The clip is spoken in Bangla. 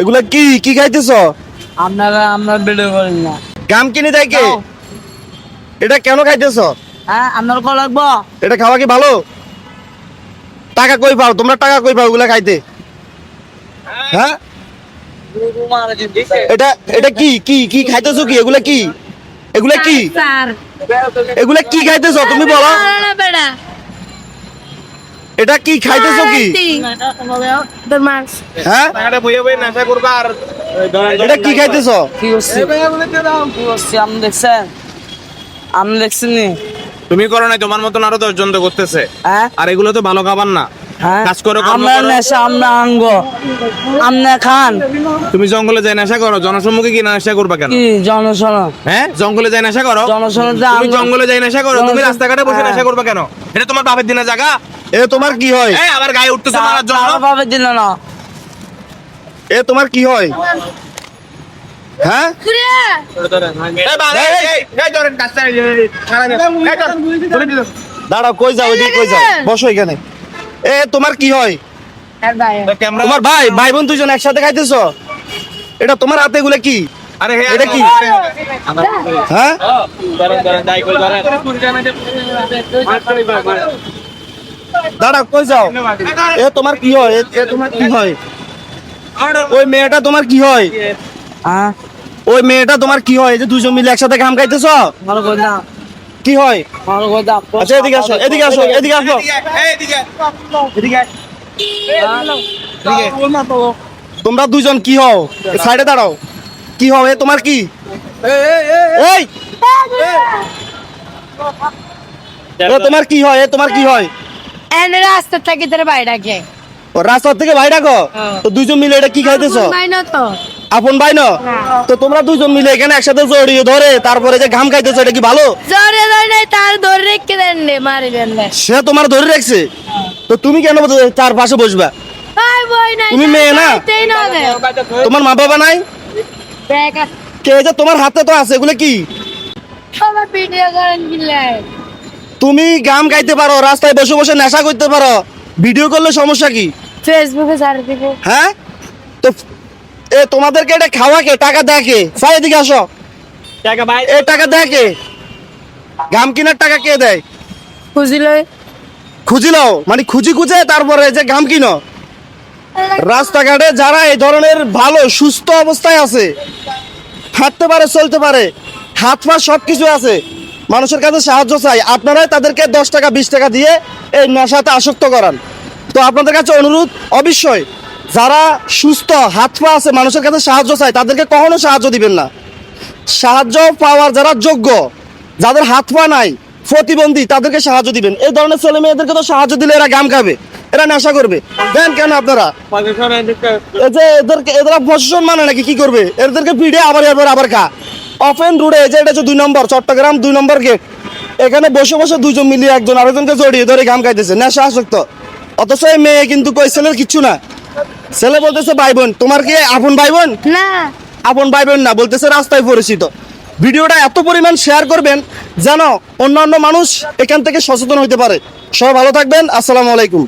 এগুলা কি? কি খাইতেছ? আপনারা আমরা ভিডিও করেন না। গাম কিনে দেয় কে? এটা কেন খাইতেছ? হ্যাঁ আপনার কল লাগবো এটা খাওয়া কি ভালো? টাকা কই পাও? তোমরা টাকা কই পাও এগুলা খাইতে? হ্যাঁ? এটা এটা কি? কি কি খাইতেছো কি? এগুলা কি? এগুলা কি? এগুলা কি খাইতেছো? তুমি বলো। না বেড়া। এটা কি খাইতেছো কি? হ্যাঁ এটা কি খাইতেছো? দেখছেন? আপনি দেখছেন তুমি করো নাই তোমার মতন আরও দশজন তো করতেছে। হ্যাঁ? আর এগুলো তো ভালো খাবার না। হ্যাঁ? কাজ করো, আমরা নেশা আমরা আঙ্গ। আপনি খান। তুমি জঙ্গলে যাই নেশা করো জনসম্মুখে কি নেশা করবা কেন? জনসন হ্যাঁ? জঙ্গলে যাই নেশা করো? জনসন তুমি জঙ্গলে যাই নেশা করো তুমি রাস্তাঘাটে বসে হ্যাঁ। নেশা করবা কেন? এটা তোমার বাপের দিনে জায়গা। এ তোমার কি হয়? এই আবার গায়ে উঠতেছে মারার জন্য। ভাবে দিল না। এ তোমার কি হয়? হ্যাঁ। দাঁড়াও কই যাও এদিকে কই যাও? বসো এখানে। এ তোমার কি হয়? তোমার ভাই ভাই বোন দুজন একসাথে খাইতেছো? এটা তোমার হাতে এগুলা কি? আরে হে এটা কি? হ্যাঁ? দাঁড়াও কই যাও? এ তোমার কি হয়? এ- তোমার কি হয়? ওই মেয়েটা তোমার কি হয়? হ্যাঁ? ওই মেয়েটা তোমার কি হয়? যে দুজন মিলে একসাথে ঘাম খাইতেছো? কি হয়? আচ্ছা এদিকে আসো এদিকে আসো এদিকে আসো। তোমরা দুজন কি হও? সাইডে দাঁড়াও। কি হও? এ তোমার কি? এই! তোমার কি হয়? এ তোমার কি হয়? এন্ড রাস্তা থেকে তোর ও রাস্তা থেকে ভাই ডাকো? তো দুজন মিলে এটা কি খাইতেছো? আপন ভাই না? তো তোমরা দুজন মিলে এখানে একসাথে জড়িয়ে ধরে তারপরে যে ঘাম খাইতেছো এটা কি ভালো? ধরে নাই তার ধরে রেখে দেন রে মারি দেন সে তোমার ধরে রাখছে? তো তুমি কেন তার পাশে বসবা? ভাই বই নাই তুমি মেয়ে না? না তোমার মা বাবা নাই কে যে তোমার হাতে তো আছে এগুলো কি? আমার ভিডিও করেন তুমি গাম গাইতে পারো রাস্তায় বসে বসে নেশা করতে পারো। ভিডিও করলে সমস্যা কি? ফেসবুকে ছাড় দিব। হ্যাঁ? তো এ তোমাদেরকে এটা খাওয়া কে? টাকা কে? সাই এদিকে আসো। এ টাকা কে? গাম কিনার টাকা কে দেয়? খুঁজিল মানে খুঁজি খুঁজে তারপরে যে গাম কিনো। রাস্তাঘাটে যারা এই ধরনের ভালো সুস্থ অবস্থায় আছে হাঁটতে পারে চলতে পারে হাত পা সব কিছু আছে মানুষের কাছে সাহায্য চাই। আপনারাই তাদেরকে দশ টাকা বিশ টাকা দিয়ে এই নেশাতে আসক্ত করান। তো আপনাদের কাছে অনুরোধ অবশ্যই যারা সুস্থ হাত পা আছে মানুষের কাছে সাহায্য চাই তাদেরকে কখনো সাহায্য দিবেন না। সাহায্য পাওয়ার যারা যোগ্য যাদের হাত পা নাই প্রতিবন্ধী তাদেরকে সাহায্য দিবেন। এই ধরনের ছেলে মেয়েদেরকে তো সাহায্য দিলে এরা গাম খাবে এরা নেশা করবে। দেন কেন আপনারা? এই যে এদেরকে এরা প্রশাসন মানে নাকি কি করবে? এদেরকে ভিড়ে আবার এবার আবার খা। অফেন রোডে যে এটা হচ্ছে দুই নম্বর চট্টগ্রাম দুই নম্বর গেট এখানে বসে বসে দুজন মিলিয়ে একজন আরেকজনকে জড়িয়ে ধরে গাম খাইতেছে নেশা আসক্ত। অথচ এই মেয়ে কিন্তু কই ছেলের কিচ্ছু না। ছেলে বলতেছে ভাই বোন তোমার কি আপন ভাই বোন না। আপন ভাই বোন না বলতেছে রাস্তায় পরিচিত। ভিডিওটা এত পরিমাণ শেয়ার করবেন যেন অন্যান্য মানুষ এখান থেকে সচেতন হতে পারে। সবাই ভালো থাকবেন আসসালামু আলাইকুম।